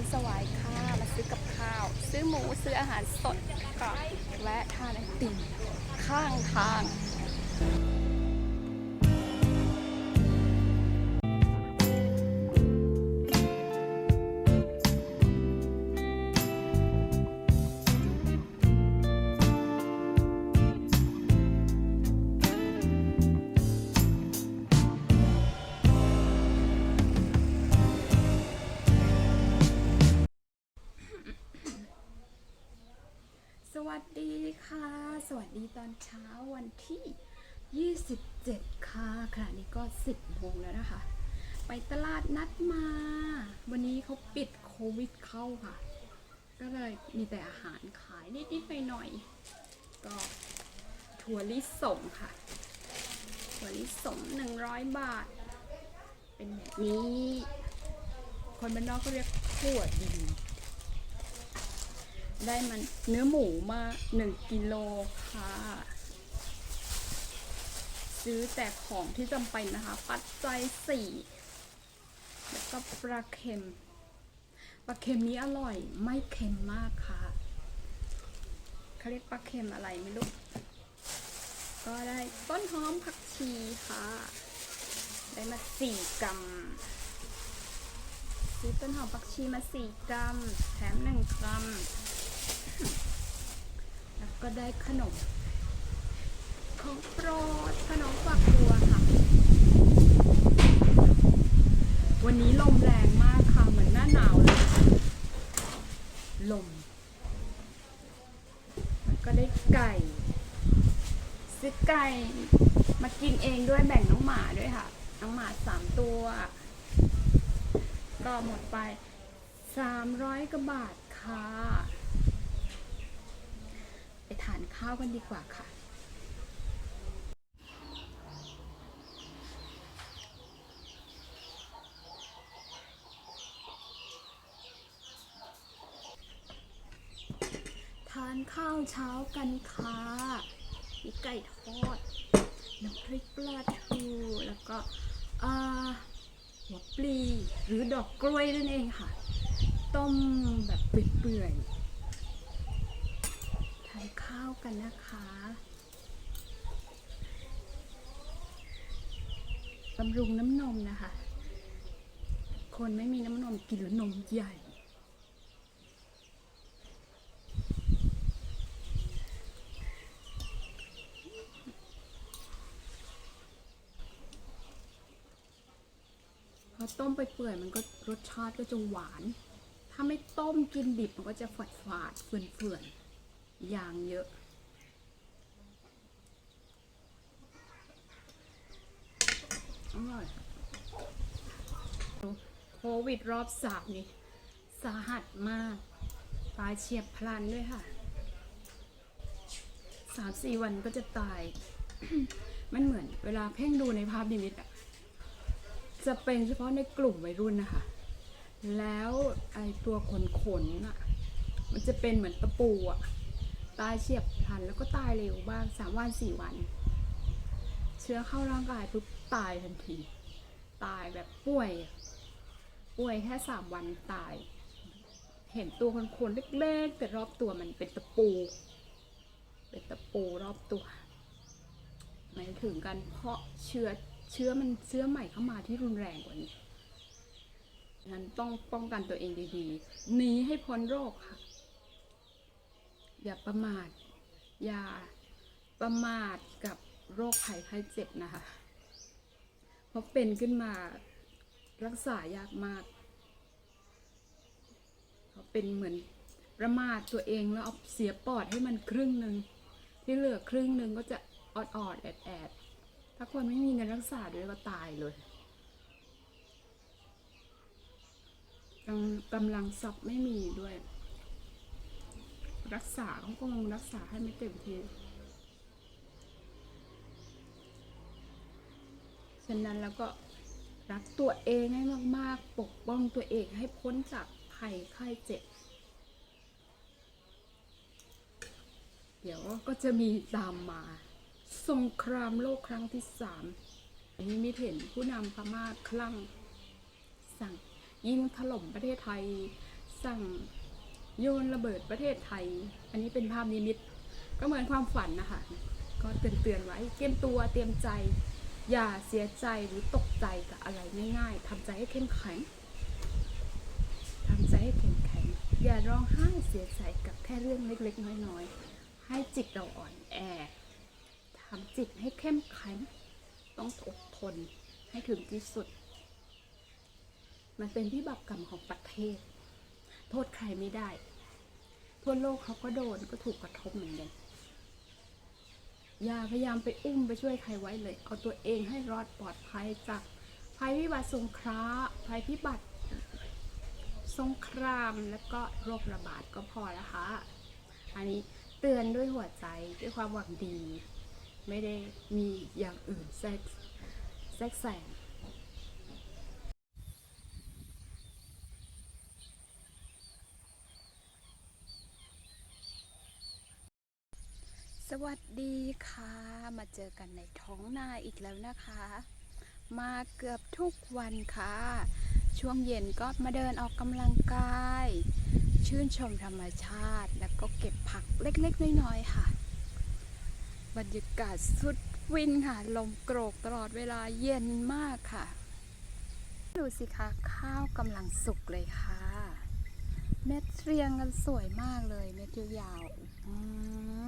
นสวายค่ะมาซื้อกับข้าว ซื้อหมูซื้ออาหารสดก็แวะทานไอติมข้างทาง สวัสดีตอนเช้าวันที่ 27 ค่ะขณะนี้ก็ 10โมงแล้วนะคะ ไปตลาดนัดมา วันนี้เขาปิดโควิดเข้าค่ะ ก็เลยมีแต่อาหารขายนิดๆหน่อย ก็ถั่วลิสงค่ะ ถั่วลิสง 100 บาท เป็นแบบนี้ คนบ้านนอกก็เรียกถั่วดิน ได้มันเนื้อหมูมา1กิโลค่ะ ซื้อแต่ของที่จำเป็นนะคะ ปัจจัยสี่แล้วก็ปลาเค็มปลาเค็มนี้อร่อยไม่เค็มมากค่ะเขาเรียกปลาเค็มอะไรไม่รู้ก็ได้ต้นหอมผักชีค่ะ ได้มาสี่กรัมซื้อต้นหอมผักชีมาสี่กรัม แถมหนึ่งกรัม แล้วก็ได้ขนม ของโปรดขนมฝักบัวค่ะ วันนี้ลมแรงมากค่ะ เหมือนหน้าหนาวเลย ลม แล้วก็ได้ไก่ ซื้อไก่มากินเองด้วยแบ่งน้องหมาด้วยค่ะ น้องหมาสามตัว ก็หมดไป300กว่าบาทค่ะาวกันดีกว่าค่ะ ทานข้าวเช้ากันค่ะมีไก่ทอด น้ำพริกปลาทูแล้วก็หัวปลีหรือดอกกล้วยนั่นเองค่ะ ต้มแบบเปื่อยๆ ข้าวกันนะคะบำรุงน้ำนมนะคะ คนไม่มีน้ำนมกินแล้วนมใหญ่ พอต้มไปเปื่อยมันก็รสชาติก็จะหวาน ถ้าไม่ต้มกินดิบมันก็จะฝาดฝาดๆเฟื่อนเฟื่อนๆ ย่างเยอะ อร่อยโควิดรอบสามนี่ สาหัสมาก ตายเฉียบพลันด้วยค่ะ สามสี่วันก็จะตาย มันเหมือนเวลาเพ่งดูในภาพนิมิตอะจะเป็นเฉพาะในกลุ่มวัยรุ่นนะคะ แล้วไอตัวขนขนอะมันจะเป็นเหมือนตะปูอะ ตายเฉียบพลันแล้วก็ตายเร็วบ้างสามวันสี่วัน เชื้อเข้าร่างกายปุ๊บตายทันที ตายแบบป่วย ป่วยแค่สามวันตาย เห็นตัวคนคนๆเล็กๆแต่รอบตัวมันเป็นตะปู เป็นตะปูรอบตัวหมายถึงกันเพราะเชื้อเชื้อมันเชื้อใหม่เข้ามาที่รุนแรงกว่านี้ฉะนั้นต้องป้องกันตัวเองดีๆหนีให้พ้นโรคค่ะ อย่าประมาท อย่าประมาทกับโรคภัยไข้เจ็บนะคะ เพราะเป็นขึ้นมารักษายากมากเพราะเป็นเหมือนประมาทตัวเองแล้วเอาเสียปอดให้มันครึ่งหนึ่งที่เหลือครึ่งหนึ่งก็จะออดออดแอดแอดถ้าคนไม่มีเงินรักษาด้วยก็ตายเลยกำกำลังทรัพย์ไม่มีด้วย รักษาเขาก็คงรักษาให้ไม่เต็มที่ฉะนั้นแล้วก็รักตัวเองให้มาก ๆ ปกป้องตัวเองให้พ้นจากภัยไข้เจ็บ เดี๋ยวก็จะมีตามมาสงครามโลกครั้งที่สามนนี้มิเห็นผู้นำพม่าคลั่ง สั่งยิงถล่มประเทศไทย สั่ง โยนระเบิดประเทศไทย อันนี้เป็นภาพนิมิต ก็เหมือนความฝันนะคะ ก็เตือนเตือนๆไว้ เตรียมตัวเตรียมใจ อย่าเสียใจหรือตกใจกับอะไรง่ายๆทำใจให้เข้มแข็งทำใจให้เข้มแข็ง อย่าร้องไห้เสียใจกับแค่เรื่องเล็กๆ น้อยๆ ให้จิตเราอ่อนแอทำจิตให้เข้มแข็ง ต้องอดทนให้ถึงที่สุด มันเป็นวิบากกรรมของประเทศ โทษใครไม่ได้ ทั่วโลกเขาก็โดนก็ถูกกระทบเหมือนกันอย่าพยายามไปอุ้มไปช่วยใครไว้เลย เอาตัวเองให้รอดปลอดภัยจากภัยพิบัติสงคราะห์ภัยพิบัติสงครามแล้วก็โรคระบาดก็พอล้วค่ะอันนี้เตือนด้วยหัวใจด้วยความหวังดี ไม่ได้มีอย่างอื่นแทรกแทรกแซง สวัสดีค่ะ มาเจอกันในท้องนาอีกแล้วนะคะ มาเกือบทุกวันค่ะ ช่วงเย็นก็มาเดินออกกำลังกาย ชื่นชมธรรมชาติ แล้วก็เก็บผักเล็กๆ น้อยๆค่ะ บรรยากาศสุดวินค่ะ ลมโกรกตลอดเวลาเย็นมากค่ะ ดูสิคะข้าวกำลังสุกเลยค่ะ เม็ดเรียงกันสวยมากเลย เม็ดยาวๆอืม